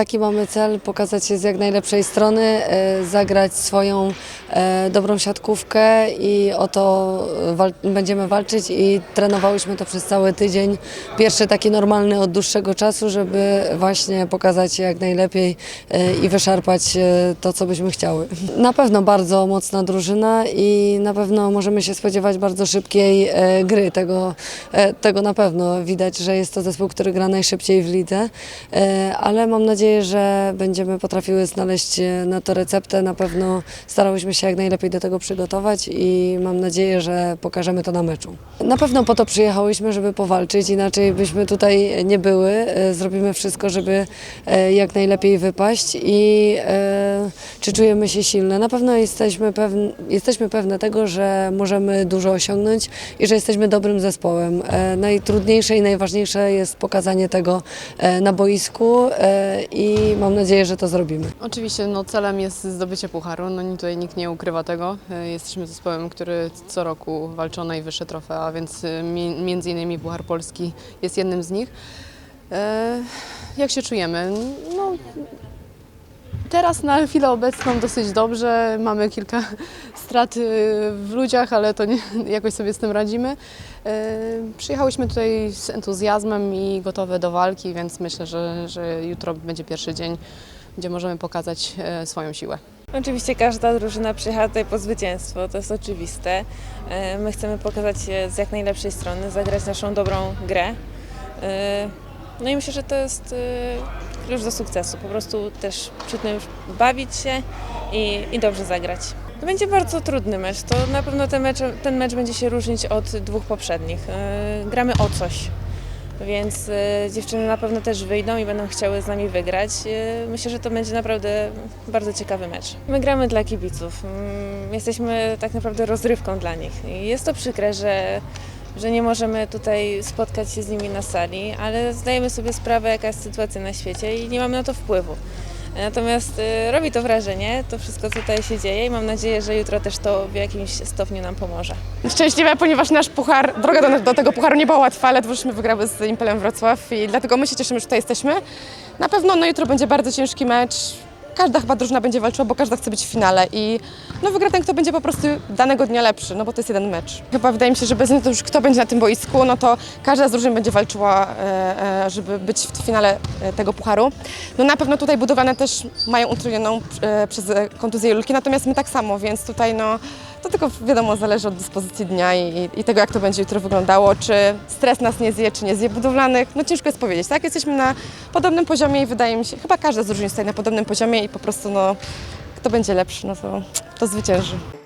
taki mamy cel, pokazać się z jak najlepszej strony, e, zagrać swoją e, dobrą siatkówkę i o to e, wal będziemy walczyć i trenowałyśmy to przez cały tydzień. Pierwszy taki normalny od dłuższego czasu, żeby właśnie pokazać się jak najlepiej i wyszarpać to, co byśmy chciały. Na pewno bardzo mocna drużyna i na pewno możemy się spodziewać bardzo szybkiej gry. Tego, tego na pewno widać, że jest to zespół, który gra najszybciej w lidze, ale mam nadzieję, że będziemy potrafiły znaleźć e, na to receptę. Na pewno starałyśmy się jak najlepiej do tego przygotować i mam nadzieję, że pokażemy to na meczu. Na pewno po to przyjechałyśmy, żeby powalczyć, inaczej byśmy tutaj nie były. E, Zrobimy wszystko, żeby e, jak najlepiej wypaść i czy czujemy się silne. Na pewno jesteśmy pewne, jesteśmy pewne tego, że możemy dużo osiągnąć i że jesteśmy dobrym zespołem. Najtrudniejsze i najważniejsze jest pokazanie tego na boisku i mam nadzieję, że to zrobimy. Oczywiście no, celem jest zdobycie pucharu, no tutaj nikt nie ukrywa tego. E, Jesteśmy zespołem, który co roku walczy o najwyższe trofea, więc e, mi- między innymi Puchar Polski jest jednym z nich. E, Jak się czujemy? No, teraz na chwilę obecną dosyć dobrze. Mamy kilka strat e, w ludziach, ale to nie, jakoś sobie z tym radzimy. E, Przyjechałyśmy tutaj z entuzjazmem i gotowe do walki, więc myślę, że, że jutro będzie pierwszy dzień, gdzie możemy pokazać e, swoją siłę. Oczywiście każda drużyna przyjechała tutaj po zwycięstwo, to jest oczywiste. My chcemy pokazać się z jak najlepszej strony, zagrać naszą dobrą grę. No i myślę, że to jest e, klucz do sukcesu. Po prostu też przy tym bawić się i, i dobrze zagrać. To będzie bardzo trudny mecz. To na pewno ten mecz, ten mecz będzie się różnić od dwóch poprzednich. E, Gramy o coś. Więc e, dziewczyny na pewno też wyjdą i będą chciały z nami wygrać. Myślę, że to będzie naprawdę bardzo ciekawy mecz. My gramy dla kibiców. Mm, Jesteśmy tak naprawdę rozrywką dla nich. I jest to przykre, że, że nie możemy tutaj spotkać się z nimi na sali, ale zdajemy sobie sprawę, jaka jest sytuacja na świecie i nie mamy na to wpływu. Natomiast e, robi to wrażenie, to wszystko, co tutaj się dzieje i mam nadzieję, że jutro też to w jakimś stopniu nam pomoże. szczęśliwe, ponieważ nasz puchar, droga do, do tego pucharu nie była łatwa, ale żeśmy wygrały z Impelem Wrocław i dlatego my się cieszymy, że tutaj jesteśmy. Na pewno no, jutro będzie bardzo ciężki mecz. Każda chyba drużyna będzie walczyła, bo każda chce być w finale i no, wygra ten, kto będzie po prostu danego dnia lepszy, no bo to jest jeden mecz. Chyba wydaje mi się, że bez względu już kto będzie na tym boisku, no to każda z drużyn będzie walczyła, e, e, żeby być w finale e, tego pucharu. No na pewno tutaj budowane też mają utrudnioną przez kontuzję Julki, natomiast my tak samo, więc tutaj no tylko wiadomo zależy od dyspozycji dnia i, i tego, jak to będzie jutro wyglądało. Czy stres nas nie zje, czy nie zje budowlanych. No ciężko jest powiedzieć, tak? Jesteśmy na podobnym poziomie i wydaje mi się, chyba każda z drużyn tutaj na podobnym poziomie i po prostu no, kto będzie lepszy, no to, to zwycięży.